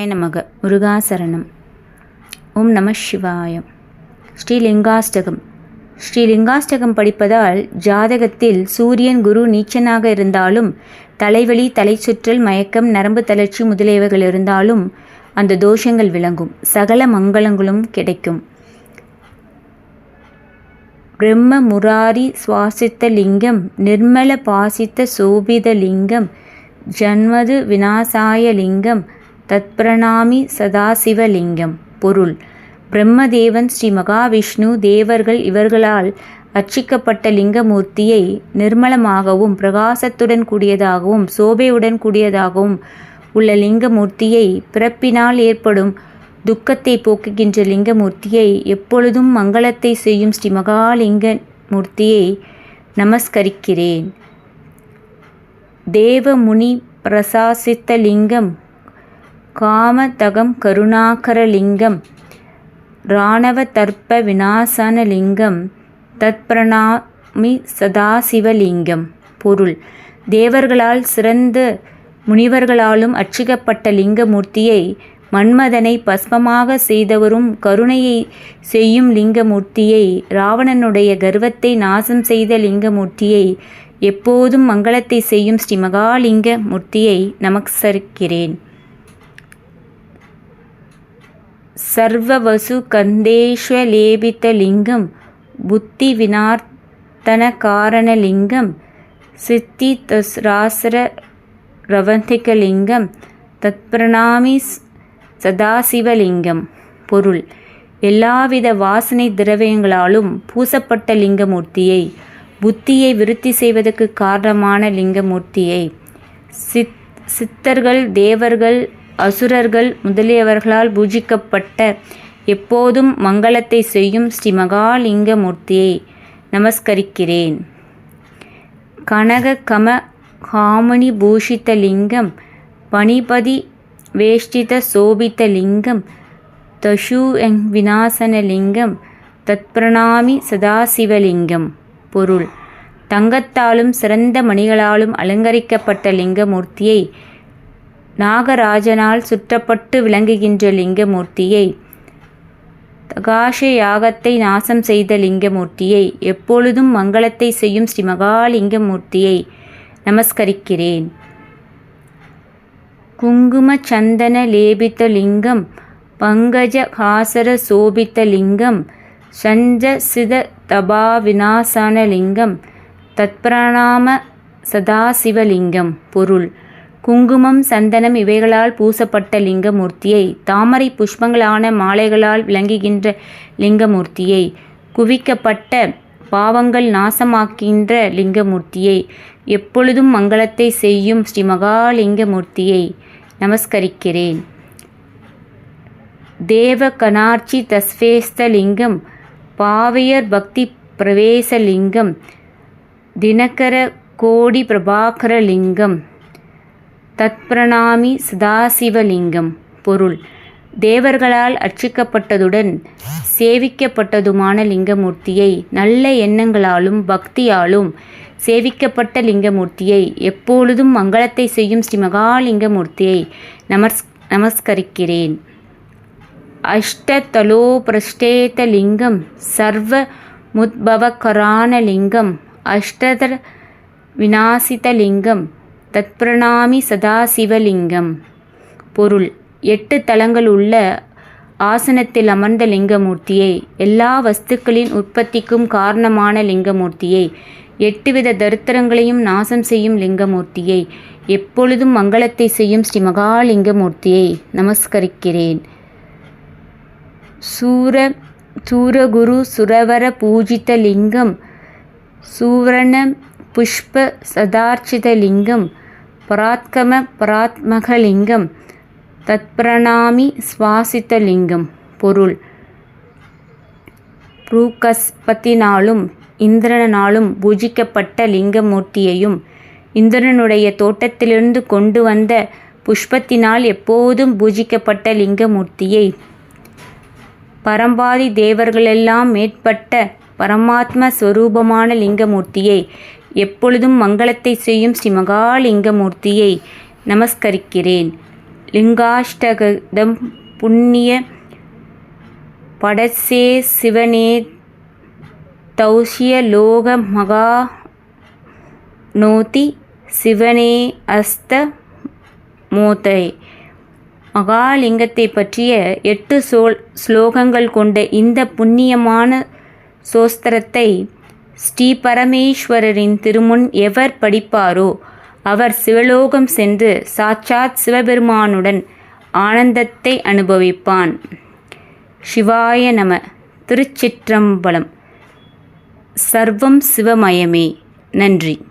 நமக முருகாசரணம் ஓம் நம சிவாயம் ஸ்ரீலிங்காஷ்டகம் ஸ்ரீலிங்காஷ்டகம் படிப்பதால் ஜாதகத்தில் சூரியன் குரு நீச்சனாக இருந்தாலும் தலைவலி தலைச்சுற்றல் மயக்கம் நரம்பு தளர்ச்சி முதலியவைகள் இருந்தாலும் அந்த தோஷங்கள் விளங்கும். சகல மங்களங்களும் கிடைக்கும். பிரம்ம முராரி சுவாசித்த லிங்கம் நிர்மல பாசித்த சோபித லிங்கம் ஜன்மது விநாசாய லிங்கம் தத்பிரணாமி சதாசிவலிங்கம். பொருள். பிரம்மதேவன் ஸ்ரீ மகாவிஷ்ணு தேவர்கள் இவர்களால் அர்ச்சிக்கப்பட்ட லிங்கமூர்த்தியை நிர்மலமாகவும் பிரகாசத்துடன் கூடியதாகவும் சோபையுடன் கூடியதாகவும் உள்ள லிங்கமூர்த்தியை பிறப்பினால் ஏற்படும் துக்கத்தை போக்குகின்ற லிங்கமூர்த்தியை எப்பொழுதும் மங்களத்தை செய்யும் ஸ்ரீ மகாலிங்க மூர்த்தியை நமஸ்கரிக்கிறேன். தேவமுனி பிரசாசித்த லிங்கம் காமதகம் கருணாகரலிங்கம் ராணவதர்ப்ப விநாசனலிங்கம் தத்பிரணாமி சதாசிவலிங்கம். பொருள் தேவர்களால் சிறந்த முனிவர்களாலும் அர்ச்சிக்கப்பட்ட லிங்கமூர்த்தியை மன்மதனை பஸ்மமாக செய்தவரும் கருணையை செய்யும் லிங்கமூர்த்தியை ராவணனுடைய கர்வத்தை நாசம் செய்த லிங்கமூர்த்தியை எப்போதும் மங்களத்தை செய்யும் ஸ்ரீ மகாலிங்க மூர்த்தியை நமஸ்கரிக்கிறேன் சர்வவசு கந்தேஷ்வலேபிதலிங்கம் புத்தி வினார்த்தனகாரணலிங்கம் சித்தி தஸ்ராசர ரவந்திகலிங்கம் தத்பிரணாமி சதாசிவலிங்கம். பொருள் எல்லாவித வாசனை திரவியங்களாலும் பூசப்பட்ட லிங்கமூர்த்தியை புத்தியை விருத்தி செய்வதற்கு காரணமான லிங்கமூர்த்தியை சித் சித்தர்கள் தேவர்கள் அசுரர்கள் முதலியவர்களால் பூஜிக்கப்பட்ட எப்போதும் மங்களத்தை செய்யும் ஸ்ரீ மகாலிங்க மூர்த்தியை நமஸ்கரிக்கிறேன். கனக கம காமணி பூஷித்த லிங்கம் பணிபதி வேஷ்டித சோபித்த லிங்கம் தஷு விநாசனலிங்கம் தத்பிரணாமி சதாசிவலிங்கம் பொருள் தங்கத்தாலும் சிறந்த மணிகளாலும் அலங்கரிக்கப்பட்ட லிங்கமூர்த்தியை நாகராஜனால் சுற்றப்பட்டு விளங்குகின்ற லிங்கமூர்த்தியை தகாஷ யாகத்தை நாசம் செய்த லிங்கமூர்த்தியை எப்பொழுதும் மங்களத்தை செய்யும் ஸ்ரீ மகாலிங்கமூர்த்தியை நமஸ்கரிக்கிறேன். குங்கும சந்தன லேபித்த லிங்கம் பங்கஜ ஹாசர சோபித்த லிங்கம் சஞ்ச சித தபா விநாசன லிங்கம் தத்பிரணாம சதாசிவலிங்கம் பொருள். குங்குமம் சந்தனம் இவைகளால் பூசப்பட்ட லிங்கமூர்த்தியை தாமரை புஷ்பங்களான மாலைகளால் விளங்குகின்ற லிங்கமூர்த்தியை குவிக்கப்பட்ட பாவங்கள் நாசமாக்கின்ற லிங்கமூர்த்தியை எப்பொழுதும் மங்களத்தை செய்யும் ஸ்ரீ மகாலிங்கமூர்த்தியை நமஸ்கரிக்கிறேன். தேவ கனார்ச்சி தஸ்வேஸ்தலிங்கம் பாவையர் பக்தி பிரவேசலிங்கம் தினகர கோடி பிரபாகரலிங்கம் தத்பிரணாமி சதாசிவலிங்கம். பொருள் தேவர்களால் அர்ச்சிக்கப்பட்டதுடன் சேவிக்கப்பட்டதுமான லிங்கமூர்த்தியை நல்ல எண்ணங்களாலும் பக்தியாலும் சேவிக்கப்பட்ட லிங்கமூர்த்தியை எப்பொழுதும் மங்களத்தை செய்யும் ஸ்ரீ மகாலிங்கமூர்த்தியை நமஸ் நமஸ்கரிக்கிறேன். அஷ்டதலோபிரஷ்டேதலிங்கம் சர்வ முத்பவகரானலிங்கம் அஷ்டதர விநாசிதலிங்கம் தத்பிரணாமி சதாசிவலிங்கம். பொருள் எட்டு தலங்கள் உள்ள ஆசனத்தில் அமர்ந்த லிங்கமூர்த்தியை எல்லா வஸ்துக்களின் உற்பத்திக்கும் காரணமான லிங்கமூர்த்தியை எட்டுவித தரித்திரங்களையும் நாசம் செய்யும் லிங்கமூர்த்தியை எப்பொழுதும் மங்களத்தை செய்யும் ஸ்ரீ மகாலிங்கமூர்த்தியை நமஸ்கரிக்கிறேன். சூர சூரகுரு சுரவர பூஜித லிங்கம் சூவரண புஷ்ப சதார்ச்சித லிங்கம் பராத்கம பராத்மகலிங்கம் தத்பிரணாமி சுவாசித்தலிங்கம் பொருள். புரூகஸ்பத்தினாலும் இந்திரனாலும் பூஜிக்கப்பட்ட லிங்கமூர்த்தியையும் இந்திரனுடைய தோட்டத்திலிருந்து கொண்டு வந்த புஷ்பத்தினால் எப்போதும் பூஜிக்கப்பட்ட லிங்கமூர்த்தியை பரம்பாதி தேவர்களெல்லாம் மேற்பட்ட பரமாத்ம ஸ்வரூபமான லிங்கமூர்த்தியை எப்பொழுதும் மங்களத்தை செய்யும் ஸ்ரீ மகாலிங்கமூர்த்தியை நமஸ்கரிக்கிறேன். லிங்காஷ்டகம் புண்ணிய படசே சிவனே தௌஷிய லோக மகா நோதி சிவனே அஸ்த மோதை. மகாலிங்கத்தை பற்றிய எட்டு சோ ஸ்லோகங்கள் கொண்ட இந்த புண்ணியமான சோஸ்திரத்தை ஸ்ரீ பரமேஸ்வரரின் திருமுன் எவர் படிப்பாரோ? அவர் சிவலோகம் சென்று சாட்சாத் சிவபெருமானுடன் ஆனந்தத்தை அனுபவிப்பான். சிவாய நம. திருச்சிற்றம்பலம். சர்வம் சிவமயமே. நன்றி.